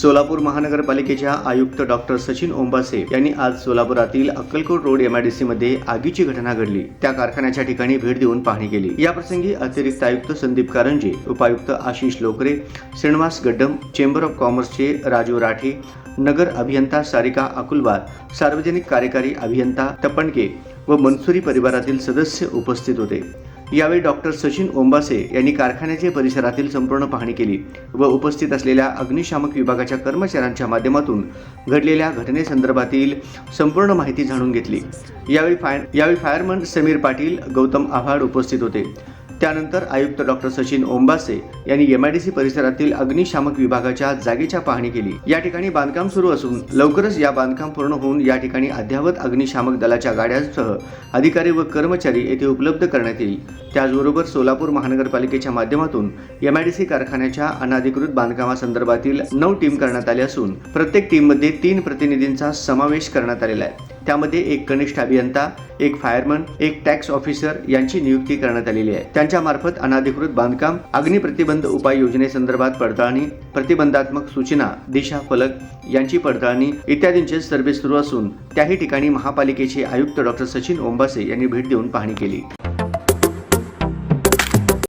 सोलापूर महानगरपालिकेच्या आयुक्त डॉक्टर सचिन ओंबासे यांनी आज सोलापुरातील अक्कलकोट रोड एमआयडीसी मध्ये आगीची घटना घडली. त्या कारखान्याच्या ठिकाणी भेट देऊन पाहणी केली. याप्रसंगी अतिरिक्त आयुक्त संदीप कारंजे उपायुक्त आशिष लोकरे श्रीनिवास गड्डम चेंबर ऑफ कॉमर्सचे राजू राठे नगर अभियंता सारिका अकुलवार सार्वजनिक कार्यकारी अभियंता तपणके व मनसुरी परिवारातील सदस्य उपस्थित होते. यावेळी डॉक्टर सचिन ओंबासे यांनी कारखान्याचे परिसरातील संपूर्ण पाहणी केली व उपस्थित असलेल्या अग्निशामक विभागाच्या कर्मचाऱ्यांच्या माध्यमातून घडलेल्या घटनेसंदर्भातील संपूर्ण माहिती जाणून घेतली. यावेळी फायर यावेळी फायरमन समीर पाटील गौतम आव्हाड उपस्थित होते. त्यानंतर आयुक्त डॉक्टर सचिन ओंबासे यांनी एमआयडीसी परिसरातील अग्निशामक विभागाच्या जागेच्या पाहणी केली. या ठिकाणी बांधकाम सुरू असून लवकरच या बांधकाम पूर्ण होऊन या ठिकाणी अद्यावत अग्निशामक दलाच्या गाड्यांसह अधिकारी व कर्मचारी येथे उपलब्ध करण्यात येईल. त्याचबरोबर सोलापूर महानगरपालिकेच्या माध्यमातून एमआयडीसी कारखान्याच्या अनाधिकृत बांधकामासंदर्भातील नऊ टीम करण्यात आली असून प्रत्येक टीममध्ये तीन प्रतिनिधींचा समावेश करण्यात आलेला आहे. त्यामध्ये एक कनिष्ठ अभियंता एक फायरमन एक टॅक्स ऑफिसर यांची नियुक्ती करण्यात आलेली आहे. त्यांच्या मार्फत अनाधिकृत बांधकाम अग्निप्रतिबंध उपाय योजनेसंदर्भात पडताळणी प्रतिबंधात्मक सूचना दिशा फलक यांची पडताळणी इत्यादींचे सर्व्हे सुरू असून त्याही ठिकाणी महापालिकेचे आयुक्त डॉक्टर सचिन ओंबासे यांनी भेट देऊन पाहणी केली.